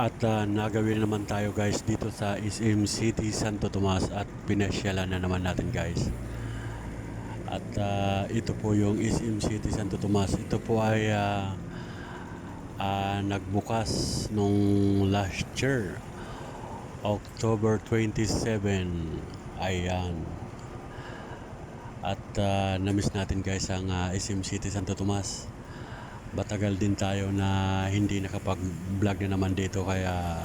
At uh, nagawin naman tayo guys dito sa SM City Santo Tomas at pinasyalan na naman natin guys. At ah, ito po yung SM City Santo Tomas. Ito po ay ah, ah, nagbukas nung last year. October 27. Ayan. At ah, namiss natin guys ang ah, SM City Santo Tomas. Batagal din tayo na hindi nakapag-vlog na naman dito kaya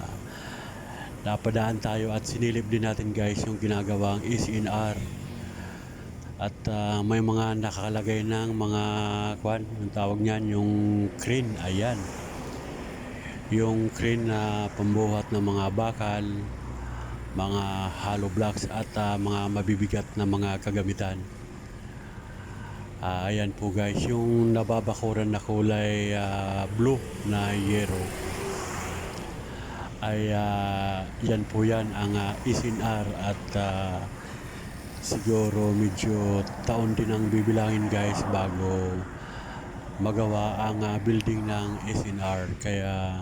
napadaan tayo at sinilip din natin guys yung ginagawang ECNR at ah, may mga nakakalagay ng mga kwan, yung tawag niyan, yung crane, ayan. Yung crane na pambuhat ng mga bakal, mga hollow blocks at ah, mga mabibigat na mga kagamitan. Ah, ayan po guys, yung nababakuran na kulay ah, blue na yero ay ah, yan po yan ang uh, SNR at ah, siguro medyo taon din ang bibilangin guys bago magawa ang ah, building ng SNR kaya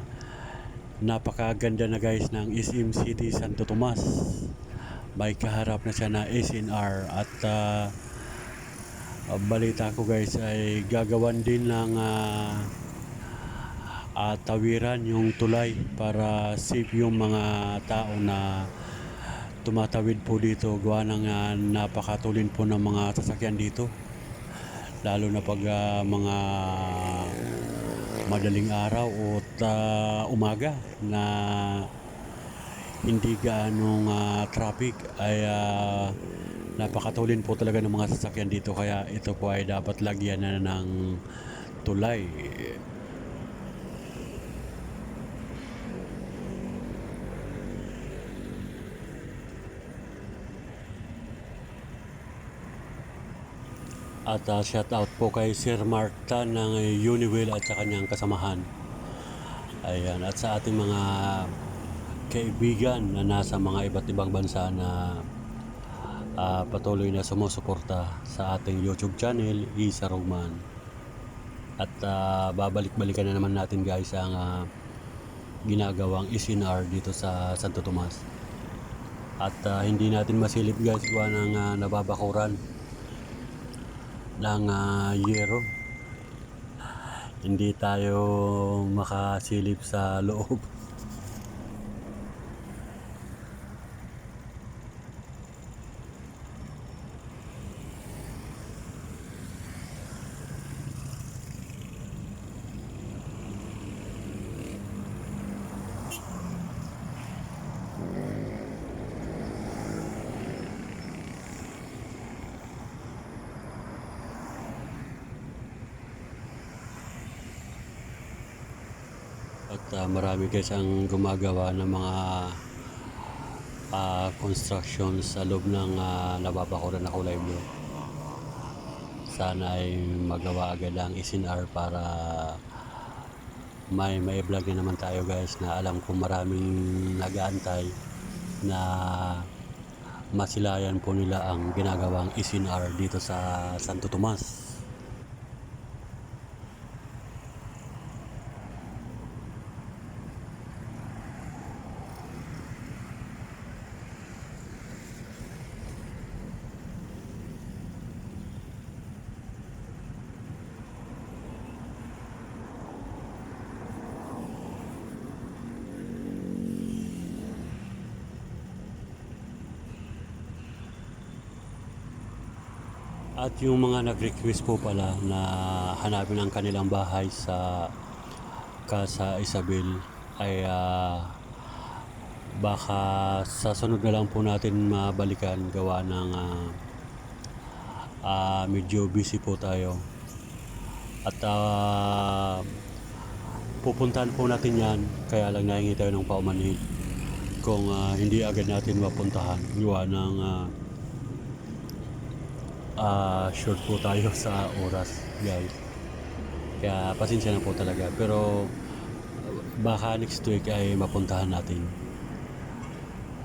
napakaganda na guys ng SM City Santo Tomas. May kaharap na siya na SNR at ah, ah, balita ko guys ay gagawan din ng ah, ah, tawiran yung tulay para safe yung mga tao na tumatawid po dito. Gawa ng ah, napakatulin po ng mga sasakyan dito. Lalo na pag ah, mga madaling araw o ah, umaga na hindi gaanong ah, traffic. Ay ah, napakatulin po talaga ng mga sasakyan dito kaya ito po ay dapat lagyan na ng tulay At uh, shout out po kay Sir Mark Tan ng Uniwil at sa kanyang kasamahan. Ayan, at sa ating mga kaibigan na nasa mga iba't ibang bansa na ah, patuloy na sumusuporta sa ating YouTube channel, Isa Rogman. At ah, babalik-balikan na naman natin guys ang ah, ginagawang SNR dito sa Santo Tomas. At ah, hindi natin masilip guys gawa ng ah, nababakuran ng ah, yero. Hindi tayo makasilip sa loob. Ah, marami guys ang gumagawa ng mga ah, construction sa loob ng uh, nababakuran na kulay blue. Sana ay magawa agad ang SNR para may may vlog na naman tayo guys na alam kong maraming nag-aantay na masilayan po nila ang ginagawang SNR dito sa Santo Tomas. At yung mga nag-request po pala na hanapin ang kanilang bahay sa Casa Isabel ay ah, baka sa sunod na lang po natin mabalikan gawa ng ah, ah, medyo busy po tayo. At ah, pupuntahan po natin yan kaya lang nahingi tayo ng paumanhin kung ah, hindi agad natin mapuntahan gawa ng ah, ah short po tayo sa oras guys. Kaya pasensya na po talaga. Pero baka next week ay mapuntahan natin.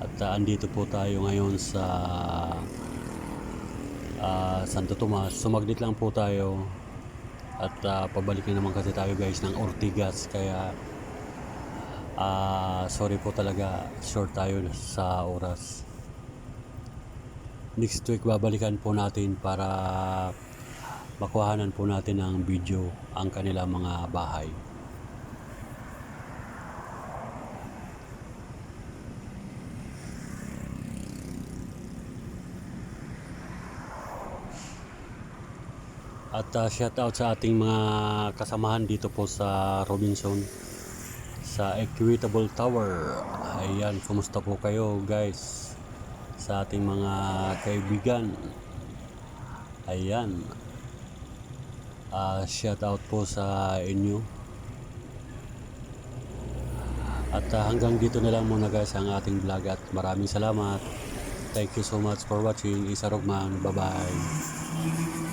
At ah, andito po tayo ngayon sa ah, Santo Tomas. Sumaglit lang po tayo. At ah, pabalik na naman kasi tayo guys ng Ortigas. Kaya Ah, sorry po talaga, short tayo sa oras. Next week babalikan po natin para makuhanan po natin ng video ang kanilang mga bahay. At uh, shout out sa ating mga kasamahan dito po sa Robinson sa Equitable Tower. Ayan, kumusta po kayo guys? Sa ating mga kaibigan. Ayan. Ah, shout out po sa inyo. At ah, hanggang dito na lang muna guys ang ating vlog at maraming salamat. Thank you so much for watching. Isa Rogman. Bye-bye.